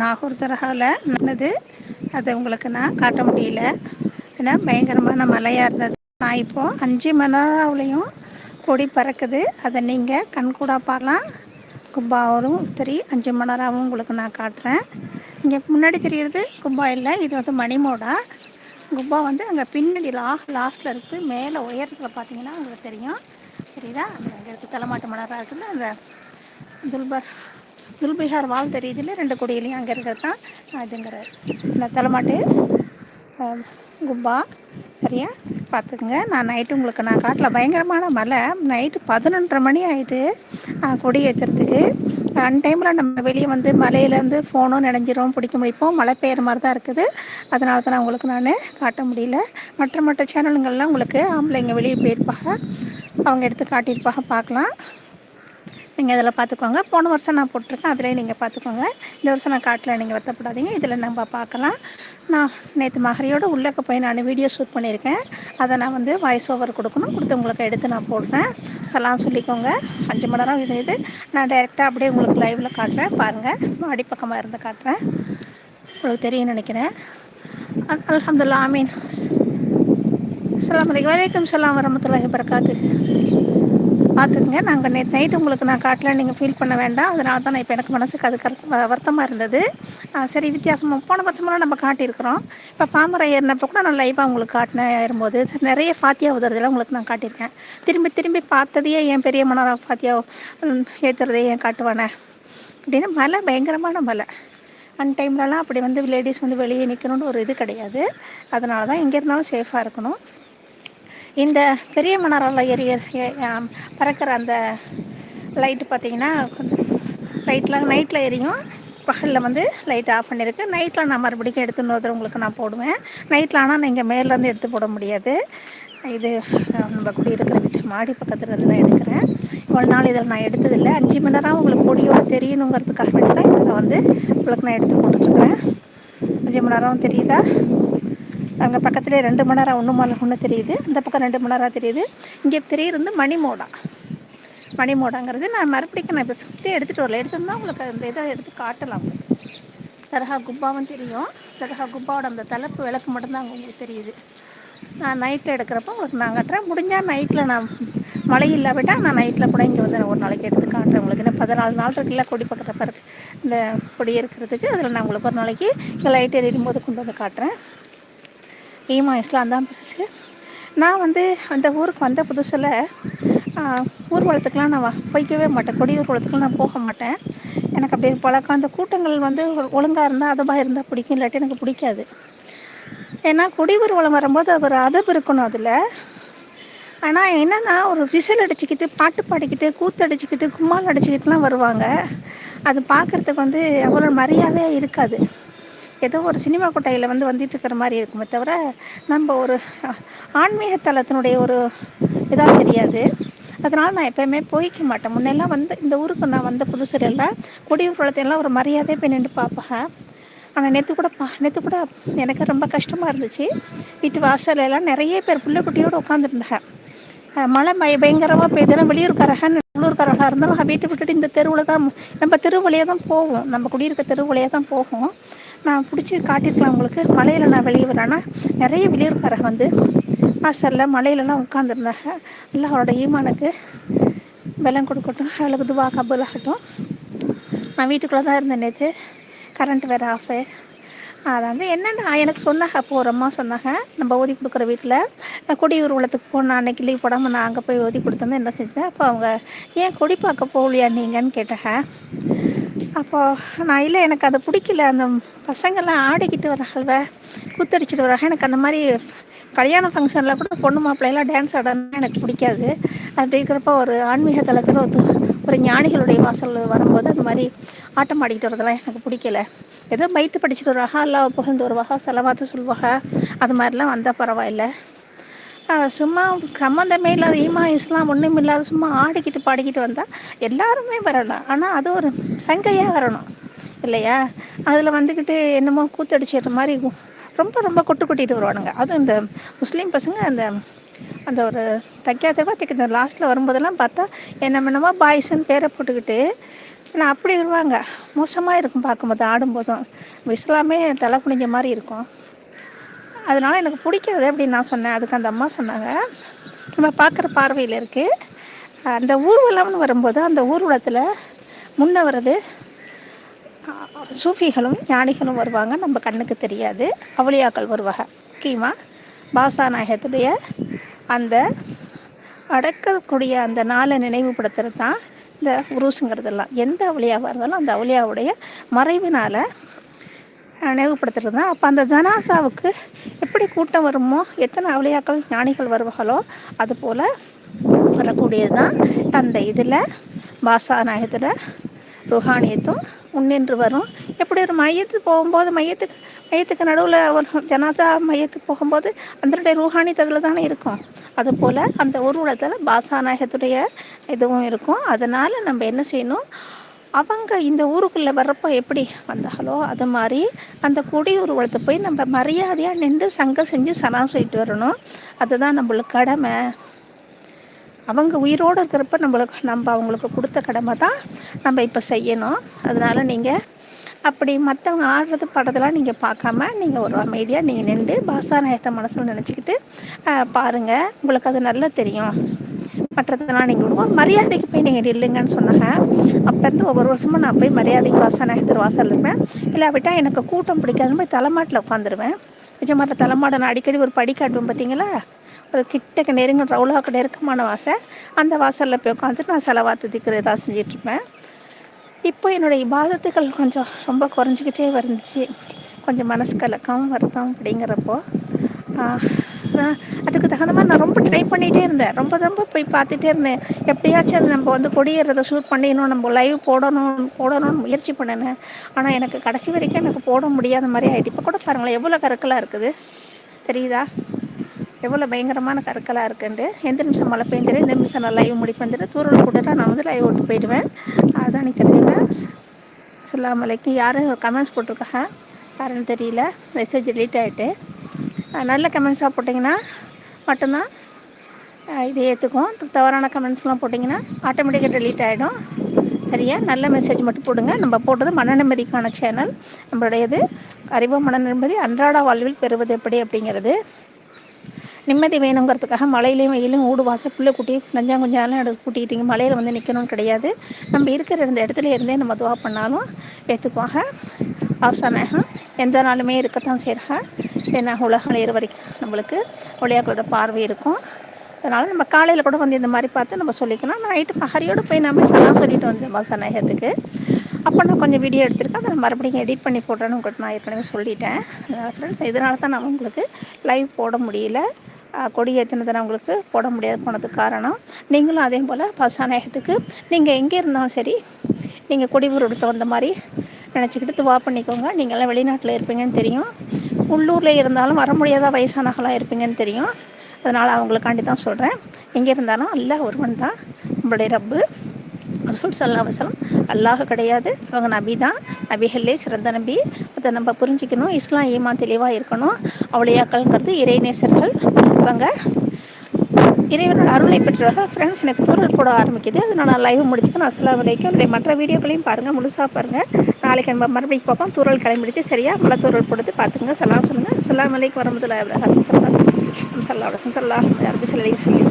நாகூர் தரகாவில் நடந்தது அது உங்களுக்கு நான் காட்ட முடியல. ஏன்னா பயங்கரமான மழையாக இருந்தது. நான் இப்போது அஞ்சு மணாராவிலையும் கொடி பறக்குது. அதை நீங்கள் கண்கூடாக பார்க்கலாம். குப்பாவும் சரி அஞ்சு மணராவும் உங்களுக்கு நான் காட்டுறேன். இங்கே முன்னாடி தெரியுறது குப்பா இல்லை இது வந்து மணிமோடா. குப்பா வந்து அங்கே பின்னாடி லா லாஸ்ட்டில் இருக்குது மேலே உயரத்தில் பார்த்தீங்கன்னா உங்களுக்கு தெரியும். தெரியுதா அங்கே இருக்குது தலைமாட்டு மலராக இருக்குது அந்த துல்பர் துல்பிஹார் வால் தெரியுதுல்ல ரெண்டு கொடியிலையும் அங்கே இருக்கிறது தான் அதுங்கிற இந்த தலைமாட்டு. கும்பா சரியா? பார்த்துக்குங்க. நான் நைட்டு உங்களுக்கு நான் காட்டில் பயங்கரமான மழை. நைட்டு பதினொன்றரை மணி ஆகிட்டு கொடி ஏற்றுறதுக்கு அன் டைமில் நம்ம வெளியே வந்து மலையிலேருந்து ஃபோனும் நினைஞ்சிரும் பிடிக்க முடிப்போம். மழை பெய்கிற மாதிரி தான் இருக்குது. அதனால தான் நான் உங்களுக்கு நான் காட்ட முடியல. மற்ற மற்ற சேனலுங்கள்லாம் உங்களுக்கு ஆம்பளைங்க வெளியே போயிருப்பாங்க. அவங்க எடுத்து காட்டியிருப்பாங்க பார்க்கலாம். நீங்கள் இதில் பார்த்துக்கோங்க. போன வருஷம் நான் போட்டிருக்கேன். அதிலே நீங்கள் பார்த்துக்கோங்க. இந்த வருஷம் நான் காட்டில் நீங்கள் வருத்தப்படாதீங்க. இதில் நம்ம பார்க்கலாம். நான் நேற்று மகரையோடு உள்ளக்க போய் நான் வீடியோ ஷூட் பண்ணியிருக்கேன். அதை நான் வந்து வாய்ஸ் ஓவர் கொடுக்கணும். கொடுத்து உங்களுக்கு எடுத்து நான் போடுறேன். சலாம் சொல்லிக்கோங்க. அஞ்சு மணி நேரம் இது இது நான் டைரெக்டாக அப்படியே உங்களுக்கு லைவில் காட்டுறேன். பாருங்கள் மாடி பக்கமாக இருந்து காட்டுறேன். உங்களுக்கு தெரியும்னு நினைக்கிறேன். அலமதுல்லா அல்ஹம்துலில்லாஹ். ஆமீன். அஸ்ஸலாமு வலைக்கம் சலாம் வரமத்துல்லாஹி வரகாத்து பார்த்துக்குங்க. நாங்கள் நேற்று நைட்டு உங்களுக்கு நான் காட்டல நீங்கள் ஃபீல் பண்ண வேண்டாம். அதனால தான் நான் இப்போ எனக்கு மனசுக்கு அது கரு வருத்தமாக இருந்தது. சரி வித்தியாசமாக போன வருஷமெல்லாம் நம்ம காட்டியிருக்கிறோம். இப்போ பாமரம் ஏறினப்போ கூட நான் லைவாக உங்களுக்கு காட்டினேன் ஏறும்போது சரி, நிறைய ஃபாத்தியா உதறதெல்லாம் உங்களுக்கு நான் காட்டியிருக்கேன். திரும்பி திரும்பி பார்த்ததையே என் பெரிய மனோரா ஃபாத்தியா ஏற்றுறதே ஏன் காட்டுவானே அப்படின்னு மலை பயங்கரமான மலை. அன் டைம்லலாம் அப்படி வந்து லேடிஸ் வந்து வெளியே நிற்கணும்னு ஒரு இது கிடையாது. அதனால தான் எங்கே இருந்தாலும் சேஃபாக இருக்கணும். இந்த பெரிய மணரால் எரிய பறக்கிற அந்த லைட்டு பார்த்தீங்கன்னா லைட்டில் நைட்டில் எரியும் பகலில் வந்து லைட் ஆஃப் பண்ணியிருக்கு நைட்டில் நான் மறுபடியும் எடுத்து இன்னொரு உங்களுக்கு நான் போடுவேன். நைட்டில் ஆனால் நீங்கள் மேலேருந்து எடுத்து போட முடியாது. இது நம்ம குடி இருக்கிற வீட்டு மாடி பக்கத்தில் இருந்து நான் எடுக்கிறேன். இவ்வளோ நாள் இதில் நான் எடுத்ததில்லை. அஞ்சு மணி நேரம் உங்களுக்கு கொடியோட தெரியணுங்கிறதுக்காக வேண்டி தான் இதில் வந்து உங்களுக்கு நான் எடுத்து போட்டுட்ருக்குறேன் அஞ்சு மணி நேரம் தெரியுதா? அங்கே பக்கத்துலேயே ரெண்டு மணி நேரம் ஒன்று மணி ஒன்று தெரியுது. அந்த பக்கம் ரெண்டு மணி நேரம் தெரியுது. இங்கே தெரியுறது மணிமோடா. மணிமோடாங்கிறது நான் மறுபடியும் நான் இப்போ சுற்றி எடுத்துகிட்டு வரல. எடுத்துருந்தா உங்களுக்கு அந்த இதை எடுத்து காட்டலாம். உங்களுக்கு தர்கா குப்பாவும் தெரியும். தர்கா குப்பாவோட அந்த தலைப்பு விளக்கு மட்டும்தான் அங்கே உங்களுக்கு தெரியுது. நான் நைட்டில் எடுக்கிறப்போ உங்களுக்கு நான் காட்டுறேன். முடிஞ்சால் நைட்டில் நான் மழை இல்லாவிட்டால் நான் நைட்டில் கூட இங்கே வந்து நான் ஒரு நாளைக்கு எடுத்து காட்டுறேன் உங்களுக்கு. இந்த பதினாலு நாள் இருக்குல்ல கொடி பக்கத்தில் பிறகு இந்த கொடி இருக்கிறதுக்கு அதில் நான் உங்களுக்கு ஒரு நாளைக்கு இங்கே லைட் எரியும் போது கொண்டு வந்து காட்டுறேன். ஈமா இஸ்லாம் தான் பெருசு. நான் வந்து அந்த ஊருக்கு வந்த புதுசில் ஊர்வலத்துக்கெலாம் நான் போய்க்கவே மாட்டேன். கொடி ஊர்வலத்துக்குலாம் நான் போக மாட்டேன். எனக்கு அப்படி பழக்கம். அந்த கூட்டங்கள் வந்து ஒழுங்காக இருந்தால் அதபாக இருந்தால் பிடிக்கும். இல்லாட்டி எனக்கு பிடிக்காது. ஏன்னா கொடி ஊர்வலம் வரும்போது ஒரு அதப்பு இருக்கணும் அதில். ஆனால் என்னென்னா ஒரு விசில் அடிச்சுக்கிட்டு பாட்டு பாடிக்கிட்டு கூத்தடிச்சுக்கிட்டு கும்மால் அடிச்சுக்கிட்டுலாம் வருவாங்க. அது பார்க்குறதுக்கு வந்து அவ்வளோ மரியாதையாக இருக்காது. ஏதோ ஒரு சினிமா கொட்டையில் வந்து வந்துட்டுருக்கிற மாதிரி இருக்குமே தவிர நம்ம ஒரு ஆன்மீக தலத்தினுடைய ஒரு இதாக தெரியாது. அதனால் நான் எப்போயுமே போய்க்க மாட்டேன். முன்னெல்லாம் வந்து இந்த ஊருக்கு நான் வந்த புதுசுல கொடி ஒரு மரியாதையை போய் நின்று பார்ப்பேன் ஆனால் நேற்று கூட பா நேற்று கூட எனக்கு ரொம்ப கஷ்டமாக இருந்துச்சு. வீட்டு வாசலெல்லாம் நிறைய பேர் பிள்ளைக்குட்டியோடு உட்காந்துருந்தேன் மழை மய பயங்கரமாக பெய்தெல்லாம் வெளியூர்காரகன் உள்ளூர்காரர்களாக இருந்தாலும் வீட்டை விட்டுட்டு இந்த தெருவில் தான் நம்ம தெரு வழியாக தான் போவோம். நம்ம குடியிருக்க தெரு வழியாக தான் போகும் நான் பிடிச்சி காட்டியிருக்கலாம் உங்களுக்கு. மழையில் நான் வெளியே வரேன்னா நிறைய வெளியூர்காரங்க வந்து வாசலில் மழையிலலாம் உட்காந்துருந்தாங்க எல்லாம் அவரோட ஈமானுக்கு வெள்ளம் கொடுக்கட்டும். அவளுக்கு துவா கபூலாகட்டும் நான் வீட்டுக்குள்ளே தான் இருந்தேன் நேற்று கரண்ட் வேறு ஆஃபு அதை வந்து என்னென்ன எனக்கு சொன்னாங்க போகிறோம்மா சொன்னாங்க நம்ம ஓதி கொடுக்குற வீட்டில் கொடியூர் ஊர்வலத்துக்கு போன அன்னைக்கு லீவ் போடாமல் நான் அங்கே போய் ஓதி கொடுத்தேன் என்ன செஞ்சேன்? அப்போ அவங்க ஏன் கொடி பார்க்க போகலையா நீங்கன்னு கேட்டாங்க அப்போது நான் இல்லை எனக்கு அது பிடிக்கல. அந்த பசங்கள்லாம் ஆடிக்கிட்டு வராங்கல்வ குத்தடிச்சிட்டு வராங்க எனக்கு அந்த மாதிரி கல்யாண ஃபங்க்ஷனில் கூட பொண்ணு மாப்பிள்ளையெல்லாம் டான்ஸ் ஆடணும்னா எனக்கு பிடிக்காது. அப்படி இருக்கிறப்ப ஒரு ஆன்மீக தளத்தில் ஒரு ஒரு ஞானிகளுடைய வாசல் வரும்போது அந்த மாதிரி ஆட்டம் ஆடிக்கிட்டு வரதெல்லாம் எனக்கு பிடிக்கல. ஏதோ பைத்து படிச்சுட்டு வருவாங்க அல்லா புகழ்ந்து வருவாங்க செலவாத்து சொல்லுவாங்க அது மாதிரிலாம் வந்தால் பரவாயில்ல. சும்மா சம்மந்தமே இல்லாத ஈமா இஸ்லாம் ஒன்றும் இல்லாத சும்மா ஆடிக்கிட்டு பாடிக்கிட்டு வந்தால் எல்லாருமே வரலாம். ஆனால் அது ஒரு சங்கையாக வரணும். இல்லையா? அதில் வந்துக்கிட்டு என்னமோ கூத்தடிச்சிடுற மாதிரி ரொம்ப ரொம்ப கொட்டு கொட்டிட்டு வருவானுங்க. அதுவும் இந்த முஸ்லீம் பசங்க அந்த அந்த ஒரு தைக்காத பார்த்துக்கு இந்த லாஸ்ட்டில் வரும்போதெல்லாம் பார்த்தா என்ன என்னமோ பாய்ஸ்ன்னு பேரை போட்டுக்கிட்டு ஏன்னா அப்படி வருவாங்க. மோசமாக இருக்கும் பார்க்கும்போது ஆடும்போதும். இஸ்லாமே தலை குனிஞ்ச மாதிரி இருக்கும். அதனால் எனக்கு பிடிக்காது அப்படின்னு நான் சொன்னேன். அதுக்கு அந்த அம்மா சொன்னாங்க. நம்ம பார்க்குற பார்வையில் இருக்குது அந்த ஊர்வலம்னு வரும்போது அந்த ஊர்வலத்தில் முன்ன வர்றது சூஃபிகளும் ஞானிகளும் வருவாங்க. நம்ம கண்ணுக்கு தெரியாது. அவளியாக்கள் வருவாங்க. முக்கியமாக பாசா நாயகத்துடைய அந்த அடக்கக்கூடிய அந்த நாளை நினைவுபடுத்துறது தான் இந்த உருசுங்கிறதெல்லாம் எந்த அவளியாவாக இருந்தாலும் அந்த அவளியாவுடைய மறைவினால் நினைவுபடுத்துறது தான் அப்போ அந்த ஜனாசாவுக்கு எப்படி கூட்டம் வருமோ எத்தனை அவளியாக்கள் ஞானிகள் வருவார்களோ அது போல் வரக்கூடியது தான் அந்த இதில் பாசா நாயகத்தோட ருஹானியத்தும் முன்னின்று வரும். எப்படி ஒரு மையத்துக்கு போகும்போது மையத்துக்கு மையத்துக்கு நடுவில் ஒரு ஜனாதா மையத்துக்கு போகும்போது அதனுடைய ரூஹானி அதில் தானே இருக்கும் அதுபோல் அந்த ஊர்வலத்தில் பாசா நாயகத்துடைய இதுவும் இருக்கும். அதனால் நம்ம என்ன செய்யணும்? அவங்க இந்த ஊருக்குள்ளே வர்றப்போ எப்படி வந்தாங்களோ அது மாதிரி அந்த கொடி ஊர்வலத்தை போய் நம்ம மரியாதையாக நின்று சங்கம் செஞ்சு சனம் சொல்லிட்டு வரணும். அதுதான் நம்மளுக்கு கடமை. அவங்க உயிரோடு இருக்கிறப்ப நம்மளுக்கு நம்ம அவங்களுக்கு கொடுத்த கடமை தான் நம்ம இப்போ செய்யணும். அதனால் நீங்கள் அப்படி மற்றவங்க ஆடுறது படத்தெல்லாம் நீங்கள் பார்க்காம நீங்கள் ஒரு அமைதியாக நீங்கள் நின்று பாசா நேயத்தை மனசில் நினச்சிக்கிட்டு பாருங்கள் உங்களுக்கு அது நல்லா தெரியும். மற்றதெல்லாம் நீங்கள் விடுவோம் மரியாதைக்கு போய் நீங்கள் நில்லுங்கன்னு சொன்னாங்க. அப்போருந்து ஒவ்வொரு வருஷமும் நான் போய் மரியாதைக்கு பாசா வாசல் இருப்பேன். இல்லாவிட்டால் எனக்கு கூட்டம் பிடிக்காதுன்னு போய் தலைமாட்டில் உட்காந்துருவேன். நிஜமாட்ட தலைமாட நான் அடிக்கடி ஒரு படி காட்டுவேன் பார்த்தீங்களா? அது கிட்டக்கு நெருங்க ரவுலாவுக்கு நெருக்கமான வாசல் அந்த வாசலில் போய் உட்காந்துட்டு நான் செலவாத்து திக்கிறதா செஞ்சிட்ருப்பேன். இப்போ என்னுடைய இபாதத்துகள் கொஞ்சம் ரொம்ப குறைஞ்சிக்கிட்டே வந்துச்சு கொஞ்சம் மனசு கலக்கம் வருத்தம் அப்படிங்கிறப்போ அதுக்கு தகுந்த மாதிரி நான் ரொம்ப ட்ரை பண்ணிகிட்டே இருந்தேன். ரொம்ப ரொம்ப போய் பார்த்துட்டே இருந்தேன். எப்படியாச்சும் அது நம்ம வந்து கொடியேறதை ஷூட் பண்ணிடணும் நம்ம லைவ் போடணும் போடணும்னு முயற்சி பண்ணினேன். ஆனால் எனக்கு கடைசி வரைக்கும் எனக்கு போட முடியாத மாதிரி ஆகிட்டு இப்போ கூட பாருங்களேன் எவ்வளோ கருக்கலாக இருக்குது? தெரியுதா? எவ்வளோ பயங்கரமான கருக்கலாக இருக்குன்ட்டு. எந்த நிமிஷம் மழை பெய்ஞ்சிரு எந்த நிமிஷம் நான் லைவ் முடிப்பேன் தூரம் போட்டுட்டா நான் வந்து லைவ் விட்டு போயிடுவேன். அதான் நீ தெரியுங்க சொல்லாமலைக்கு யாரும் கமெண்ட்ஸ் போட்டிருக்காங்க? யாருன்னு தெரியல. மெசேஜ் டிலீட் ஆகிட்டு நல்ல கமெண்ட்ஸாக போட்டிங்கன்னா மட்டும்தான் இது ஏற்றுக்கும் தவறான கமெண்ட்ஸ்லாம் போட்டிங்கன்னா ஆட்டோமேட்டிக்காக டெலீட் ஆகிடும் சரியா? நல்ல மெசேஜ் மட்டும் போடுங்க. நம்ம போட்டது மன நிம்மதிக்கான சேனல் நம்மளுடையது அறிவு மன நிம்மதி அன்றாட வாழ்வில் பெறுவது எப்படி அப்படிங்கிறது. நிம்மதி வேணுங்கிறதுக்காக மழையிலையும் வெயிலும் ஊடு வாசல் புள்ளை குட்டி நஞ்சா குஞ்சாலும் எடுத்து கூட்டிக்கிட்டீங்க. மலையில் வந்து நிற்கணும்னு கிடையாது. நம்ம இருக்கிற இந்த இடத்துல இருந்தே நம்ம துவா பண்ணாலும் ஏற்றுக்குவாங்க ஆசானகம் எந்த நாளுமே இருக்கத்தான் செய்கிறாங்க ஏன்னா உலகம் நேர் வரைக்கும் நம்மளுக்கு ஒளியாக்களோட பார்வை இருக்கும். அதனால் நம்ம காலையில் கூட வந்து இந்த மாதிரி பார்த்து நம்ம சொல்லிக்கலாம். நைட்டு பகரியோடு போய் நம்ம சலாம் பண்ணிட்டு வந்து பாசநாயகத்துக்கு அப்போ நான் கொஞ்சம் வீடியோ எடுத்திருக்கேன். அதை மறுபடியும் எடிட் பண்ணி போடுறேன்னு உங்களுக்கு நான் ஏற்கனவே சொல்லிட்டேன். ஃப்ரெண்ட்ஸ் இதனால தான் நான் உங்களுக்கு லைவ் போட முடியல. கொடி ஏற்றினதை உங்களுக்கு போட முடியாது போனதுக்கு காரணம் நீங்களும் அதே போல் பசாநாயகத்துக்கு நீங்கள் எங்கே இருந்தாலும் சரி நீங்கள் கொடிபூர் எடுத்து வந்த மாதிரி நினச்சிக்கிட்டு துவா பண்ணிக்கோங்க. நீங்கள்லாம் வெளிநாட்டில் இருப்பீங்கன்னு தெரியும். உள்ளூரில் இருந்தாலும் வர முடியாத வயசானவங்களாக இருப்பீங்கன்னு தெரியும். அதனால் அவங்களுக்காண்டி தான் சொல்கிறேன் எங்கே இருந்தாலும் அல்லாஹ் ஒருவன் தான். நம்மளுடைய ரப்பு. ரசூல் சல்லா வசலம் அல்லாஹ் கிடையாது. அவங்க நபி தான். நபிகள்லே சிறந்த நபி. அதை நம்ம புரிஞ்சிக்கணும். இஸ்லாம் ஈமா தெளிவாக இருக்கணும். அவளையாக்கள்ங்கிறது இறைநேசர்கள். அவங்க இறைவனோட அருளை பெற்றவர்கள் ஃப்ரெண்ட்ஸ் எனக்கு தூரல் போட ஆரம்பிக்குது. அது நான் லைவ் முடிச்சுக்கணும் அஸ்லாம் வரைக்கும் என்னுடைய மற்ற வீடியோக்களையும் பாருங்கள் முழுசாக பாருங்கள் நாளைக்கு நம்ம மறுபடியும் பார்ப்போம். தூரல் கிளம்பிடுச்சு. சரியா? மழை தூரல் போடுறது பார்த்துங்க சலாம் சொல்லுங்கள் அஸ்லாம் வலைக்கும் வரமத்துல அப்ரஹாத்து சல்லாம் சல்லா சல்லா அரபி சொல்லி சொல்லி